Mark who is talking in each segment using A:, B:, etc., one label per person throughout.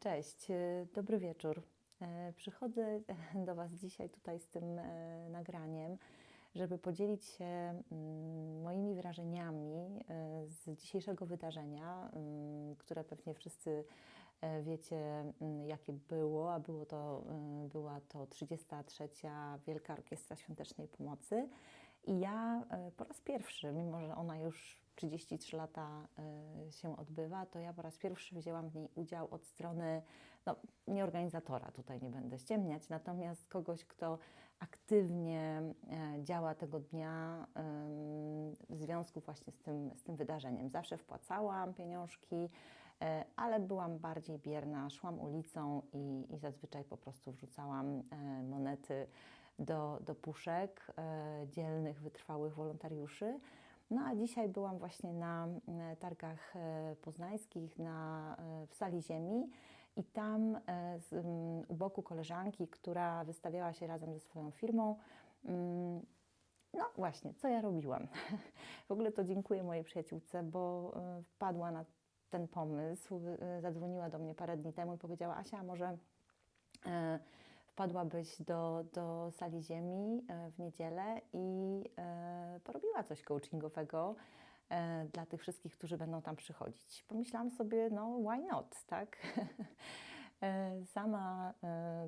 A: Cześć, e, dobry wieczór. E, Przychodzę do Was dzisiaj tutaj z tym e, nagraniem, żeby podzielić się mm, moimi wrażeniami z dzisiejszego wydarzenia, mm, które pewnie wszyscy wiecie, mm, jakie było, a było to, była to 33. Wielka Orkiestra Świątecznej Pomocy. I ja po raz pierwszy, mimo że ona już 33 lata e, się odbywa, to ja po raz pierwszy wzięłam w niej udział od strony, no nie organizatora, tutaj nie będę ściemniać, natomiast kogoś, kto aktywnie e, działa tego dnia w związku właśnie z tym, z tym wydarzeniem. Zawsze wpłacałam pieniążki, e, ale byłam bardziej bierna, szłam ulicą i, i zazwyczaj po prostu wrzucałam e, monety do, do puszek dzielnych, wytrwałych wolontariuszy. No a dzisiaj byłam właśnie na e, targach e, poznańskich na, e, w Sali Ziemi i tam z, u boku koleżanki, która wystawiała się razem ze swoją firmą, mm, no właśnie, co ja robiłam? W ogóle to dziękuję mojej przyjaciółce, bo wpadła na ten pomysł, zadzwoniła do mnie parę dni temu i powiedziała: Asia, może wpadłabyś do, do sali ziemi e, w niedzielę i e, porobiła coś coachingowego e, dla tych wszystkich, którzy będą tam przychodzić. Pomyślałam sobie, no why not, tak? Sama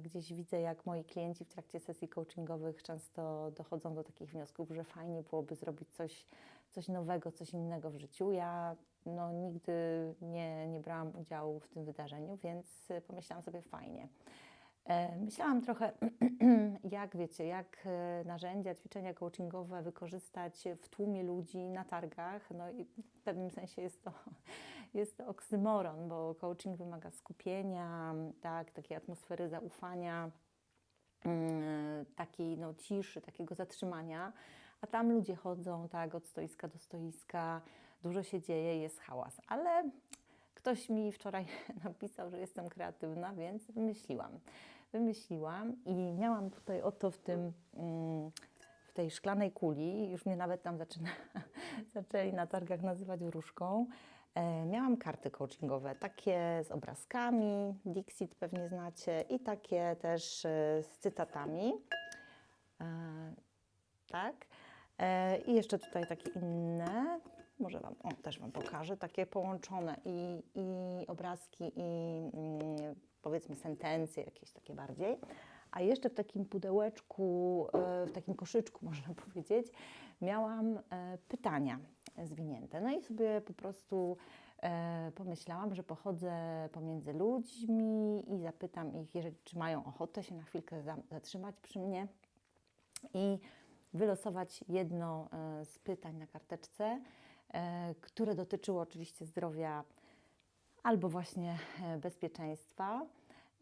A: gdzieś widzę, jak moi klienci w trakcie sesji coachingowych często dochodzą do takich wniosków, że fajnie byłoby zrobić coś, coś nowego, coś innego w życiu. Ja no, nigdy nie, nie brałam udziału w tym wydarzeniu, więc pomyślałam sobie fajnie. E, Myślałam trochę, jak wiecie, jak e, narzędzia, ćwiczenia coachingowe wykorzystać w tłumie ludzi na targach. No i w pewnym sensie jest to, jest to oksymoron, bo coaching wymaga skupienia, tak, takiej atmosfery zaufania, mm, takiej no, ciszy, takiego zatrzymania, a tam ludzie chodzą tak od stoiska do stoiska, dużo się dzieje, jest hałas, ale ktoś mi wczoraj napisał, że jestem kreatywna, więc wymyśliłam. Wymyśliłam i miałam tutaj oto w tym, mm, w tej szklanej kuli, już mnie nawet tam zaczyna, zaczęli na targach nazywać wróżką, e, miałam karty coachingowe, takie z obrazkami, Dixit pewnie znacie, i takie też e, z cytatami. E, tak. I jeszcze tutaj takie inne, może Wam, o, też Wam pokażę, takie połączone i, i obrazki, i mm, powiedzmy sentencje jakieś takie bardziej. A jeszcze w takim pudełeczku, e, w takim koszyczku można powiedzieć, miałam e, pytania zwinięte. No i sobie po prostu e, pomyślałam, że pochodzę pomiędzy ludźmi i zapytam ich, jeżeli, czy mają ochotę się na chwilkę za, zatrzymać przy mnie i wylosować jedno z pytań na karteczce, które dotyczyło oczywiście zdrowia albo właśnie e, bezpieczeństwa.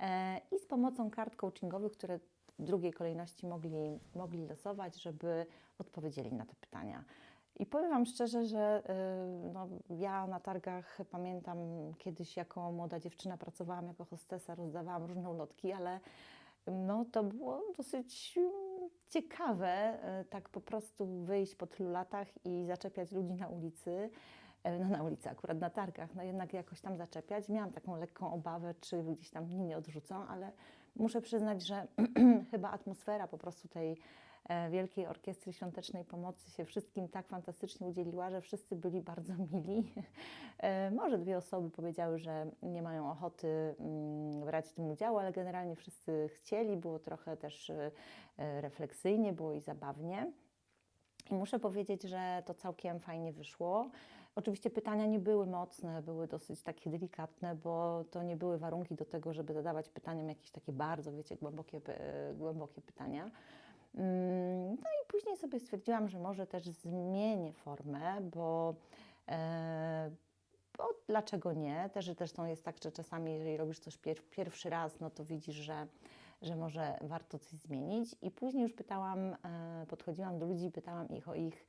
A: E, I z pomocą kart coachingowych, które w drugiej kolejności mogli, mogli losować, żeby odpowiedzieli na te pytania. I powiem Wam szczerze, że y, no, ja na targach pamiętam kiedyś jako młoda dziewczyna pracowałam jako hostesa, rozdawałam różne ulotki, ale no, to było dosyć mm, ciekawe, tak po prostu wyjść po tylu latach i zaczepiać ludzi na ulicy. E, No na ulicy, akurat na targach, no jednak jakoś tam zaczepiać. Miałam taką lekką obawę, czy gdzieś tam mnie nie odrzucą, ale muszę przyznać, że chyba atmosfera po prostu tej e, Wielkiej Orkiestry Świątecznej Pomocy się wszystkim tak fantastycznie udzieliła, że wszyscy byli bardzo mili. E, Może dwie osoby powiedziały, że nie mają ochoty mm, brać w tym udziału, ale generalnie wszyscy chcieli, było trochę też refleksyjnie, było i zabawnie. I muszę powiedzieć, że to całkiem fajnie wyszło. Oczywiście pytania nie były mocne, były dosyć takie delikatne, bo to nie były warunki do tego, żeby zadawać pytaniom jakieś takie bardzo, wiecie, głębokie, głębokie pytania. Mm, No i później sobie stwierdziłam, że może też zmienię formę, bo, e, bo dlaczego nie? Też zresztą jest tak, że czasami jeżeli robisz coś pier- pierwszy raz, no to widzisz, że, że może warto coś zmienić. I później już pytałam, e, podchodziłam do ludzi pytałam ich o ich,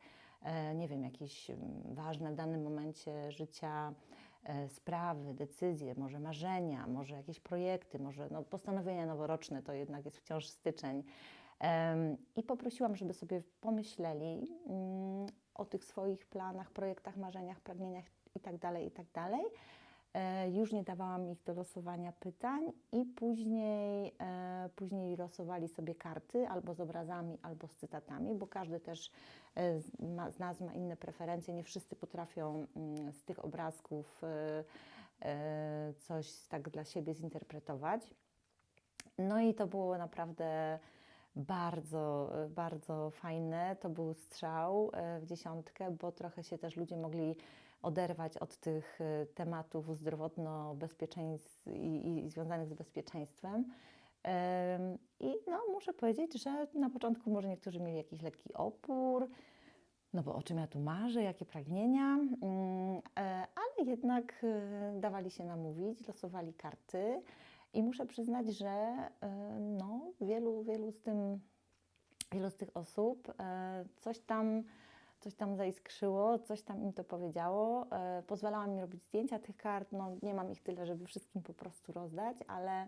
A: nie wiem, jakieś mm, ważne w danym momencie życia e, sprawy, decyzje, może marzenia, może jakieś projekty, może no, postanowienia noworoczne, to jednak jest wciąż styczeń. I poprosiłam, żeby sobie pomyśleli mm, o tych swoich planach, projektach, marzeniach, pragnieniach itd., itd. E, Już nie dawałam ich do losowania pytań i później, e, później losowali sobie karty albo z obrazami, albo z cytatami, bo każdy też e, ma, z nas ma inne preferencje. Nie wszyscy potrafią mm, z tych obrazków coś tak dla siebie zinterpretować. No i to było naprawdę bardzo, bardzo fajne. To był strzał w dziesiątkę, bo trochę się też ludzie mogli oderwać od tych e, tematów zdrowotno-bezpieczeństw i, i związanych z bezpieczeństwem. Em, I no, muszę powiedzieć, że na początku może niektórzy mieli jakiś lekki opór, no bo o czym ja tu marzę, jakie pragnienia, mm, e, ale jednak e, dawali się namówić, losowali karty i muszę przyznać, że e, no, wielu, wielu z tym, wielu z tych osób e, coś tam coś tam zaiskrzyło, coś tam im to powiedziało. E, pozwalałam mi robić zdjęcia tych kart. No, nie mam ich tyle, żeby wszystkim po prostu rozdać, ale,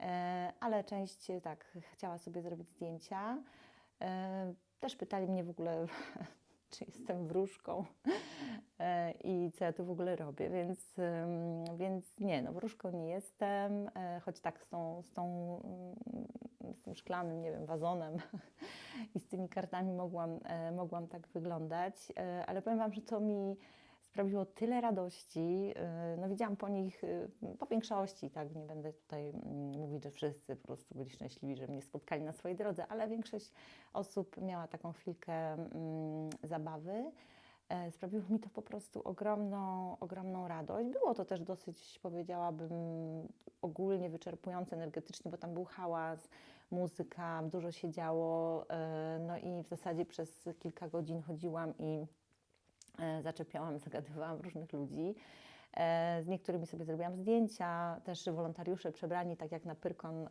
A: e, ale część e, tak chciała sobie zrobić zdjęcia. Też pytali mnie w ogóle, czy jestem wróżką i co ja tu w ogóle robię, więc, więc nie, no wróżką nie jestem, choć tak z tą, z tą mm, z tym szklanym, nie wiem, wazonem i z tymi kartami mogłam, e, mogłam tak wyglądać, e, ale powiem Wam, że to mi sprawiło tyle radości. e, No widziałam po nich, po większości, tak, nie będę tutaj mm, mówić, że wszyscy po prostu byli szczęśliwi, że mnie spotkali na swojej drodze, ale większość osób miała taką chwilkę mm, zabawy. E, Sprawiło mi to po prostu ogromną, ogromną radość. Było to też dosyć, powiedziałabym, ogólnie wyczerpujące energetycznie, bo tam był hałas, muzyka, dużo się działo. e, No i w zasadzie przez kilka godzin chodziłam i e, zaczepiałam, zagadywałam różnych ludzi. Z niektórymi sobie zrobiłam zdjęcia, też wolontariusze przebrani, tak jak na Pyrkon,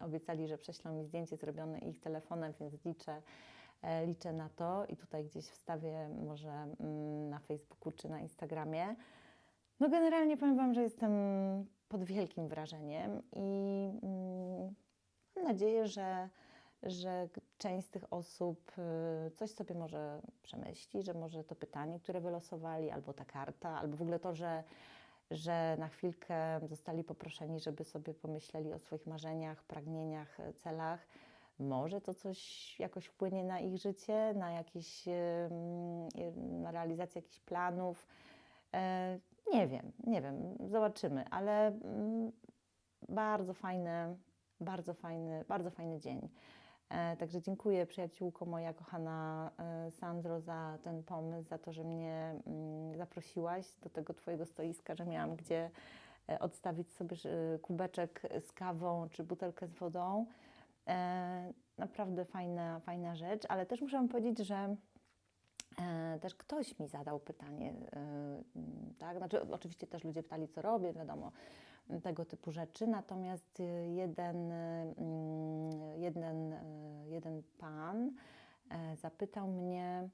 A: obiecali, że prześlą mi zdjęcie zrobione ich telefonem, więc liczę, liczę na to i tutaj gdzieś wstawię może mm, na Facebooku czy na Instagramie. No generalnie powiem Wam, że jestem pod wielkim wrażeniem i mm, mam nadzieję, że, że część z tych osób y, coś sobie może przemyśli, że może to pytanie, które wylosowali, albo ta karta, albo w ogóle to, że, że na chwilkę zostali poproszeni, żeby sobie pomyśleli o swoich marzeniach, pragnieniach, e, celach. Może to coś jakoś wpłynie na ich życie, na jakieś, na realizację jakichś planów. E, Nie wiem, nie wiem, zobaczymy, ale mm, bardzo fajny, bardzo fajny, bardzo fajny dzień. E, Także dziękuję przyjaciółko moja kochana e, Sandro za ten pomysł, za to, że mnie mm, zaprosiłaś do tego Twojego stoiska, że miałam gdzie odstawić sobie kubeczek z kawą czy butelkę z wodą. E, Naprawdę fajna, fajna rzecz, ale też muszę powiedzieć, że E, też ktoś mi zadał pytanie, e, tak? Znaczy, oczywiście też ludzie pytali, co robię, wiadomo, tego typu rzeczy. Natomiast jeden, mm, jeden, jeden pan zapytał mnie,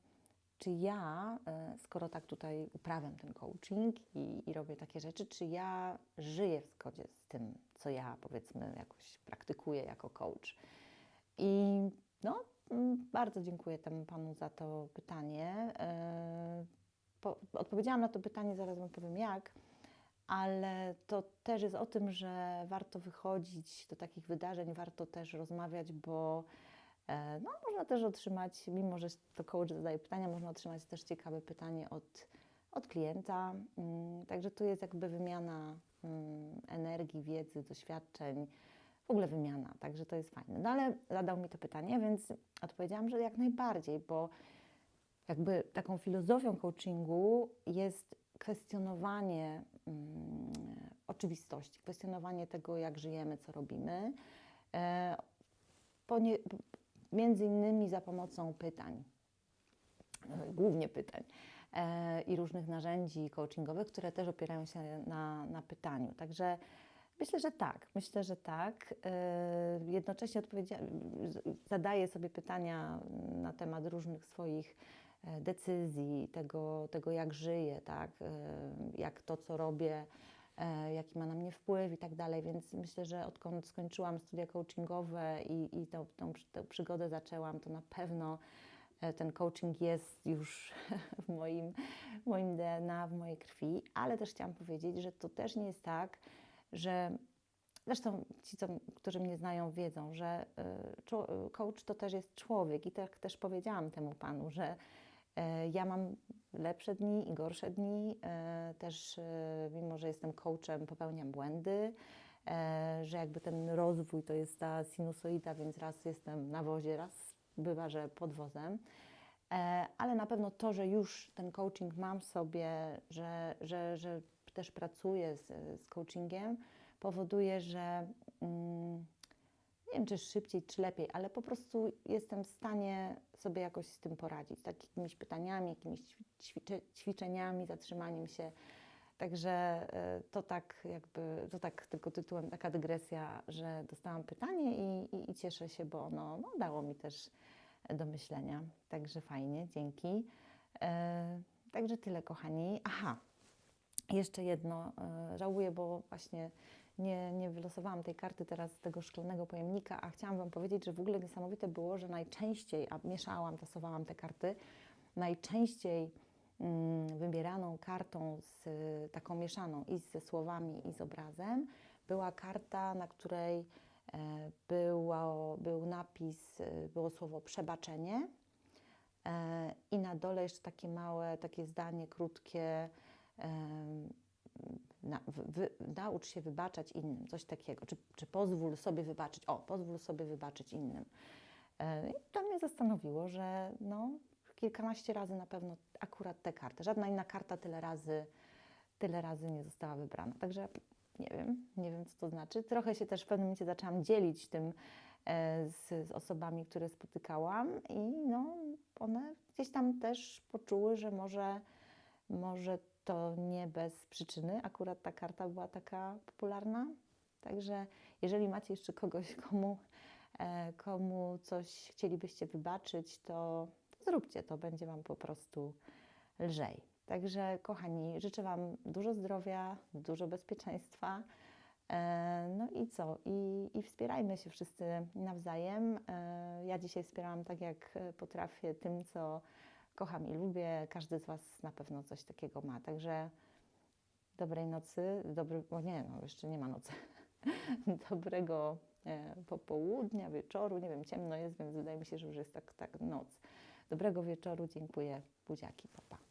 A: czy ja, e, skoro tak tutaj uprawiam ten coaching i, i robię takie rzeczy, czy ja żyję w zgodzie z tym, co ja powiedzmy jakoś praktykuję jako coach. I no, bardzo dziękuję temu panu za to pytanie. E, Po, odpowiedziałam na to pytanie, zaraz wam powiem jak, ale to też jest o tym, że warto wychodzić do takich wydarzeń, warto też rozmawiać, bo no, można też otrzymać, mimo że to coach zadaje pytania, można otrzymać też ciekawe pytanie od, od klienta. Mm, Także tu jest jakby wymiana mm, energii, wiedzy, doświadczeń w ogóle wymiana, także to jest fajne. No ale zadał mi to pytanie, więc odpowiedziałam, że jak najbardziej, bo jakby taką filozofią coachingu jest kwestionowanie mm, oczywistości, kwestionowanie tego, jak żyjemy, co robimy, e, między innymi za pomocą pytań, e, głównie pytań e, i różnych narzędzi coachingowych, które też opierają się na, na pytaniu. Także Myślę, że tak. Myślę, że tak. Yy, Jednocześnie zadaję sobie pytania na temat różnych swoich e, decyzji, tego, tego jak żyję, tak? Jak to, co robię, e, jaki ma na mnie wpływ i tak dalej. Więc myślę, że odkąd skończyłam studia coachingowe i, i tą, tą, tę przygodę zaczęłam, to na pewno e, ten coaching jest już w moim, w moim DNA, w mojej krwi, ale też chciałam powiedzieć, że to też nie jest tak, że Zresztą ci, co, którzy mnie znają, wiedzą, że y, coach to też jest człowiek i tak też powiedziałam temu panu, że e, ja mam lepsze dni i gorsze dni. e, Też, e, mimo że jestem coachem, popełniam błędy, e, że jakby ten rozwój to jest ta sinusoida, więc raz jestem na wozie, raz bywa, że pod wozem. E, Ale na pewno to, że już ten coaching mam sobie, że, że, że też pracuję z, z coachingiem, powoduje, że mm, nie wiem, czy szybciej, czy lepiej, ale po prostu jestem w stanie sobie jakoś z tym poradzić. Tak, jakimiś pytaniami, jakimiś ćwi- ćwicze, ćwiczeniami, zatrzymaniem się. Także e, to tak jakby, to tak tylko tytułem, taka dygresja, że dostałam pytanie i, i, i cieszę się, bo ono no, dało mi też do myślenia. Także fajnie, dzięki. E, także tyle, kochani. Aha, jeszcze jedno. e, Żałuję, bo właśnie nie, nie wylosowałam tej karty teraz z tego szklanego pojemnika, a chciałam Wam powiedzieć, że w ogóle niesamowite było, że najczęściej, a mieszałam, tasowałam te karty, najczęściej mm, wybieraną kartą z taką mieszaną i ze słowami i z obrazem była karta, na której e, było, był napis, e, było słowo przebaczenie e, i na dole jeszcze takie małe, takie zdanie krótkie, em, na, wy, naucz się wybaczać innym, coś takiego, czy, czy pozwól sobie wybaczyć, o, pozwól sobie wybaczyć innym. E, I to mnie zastanowiło, że no, kilkanaście razy na pewno akurat te karty, żadna inna karta tyle razy, tyle razy nie została wybrana. Także nie wiem, nie wiem co to znaczy. Trochę się też w pewnym momencie zaczęłam dzielić tym e, z, z osobami, które spotykałam i no, one gdzieś tam też poczuły, że może, może to nie bez przyczyny akurat ta karta była taka popularna. Także jeżeli macie jeszcze kogoś, komu, e, komu coś chcielibyście wybaczyć, to, zróbcie to, będzie Wam po prostu lżej. Także kochani, życzę Wam dużo zdrowia, dużo bezpieczeństwa. E, No i co? I, I wspierajmy się wszyscy nawzajem. E, Ja dzisiaj wspierałam tak, jak potrafię, tym, co kocham i lubię. Każdy z Was na pewno coś takiego ma. Także dobrej nocy, dobry, o nie, no jeszcze nie ma nocy. Dobrego e, popołudnia, wieczoru. Nie wiem, ciemno jest, więc wydaje mi się, że już jest tak, tak noc. Dobrego wieczoru, dziękuję. Buziaki, papa.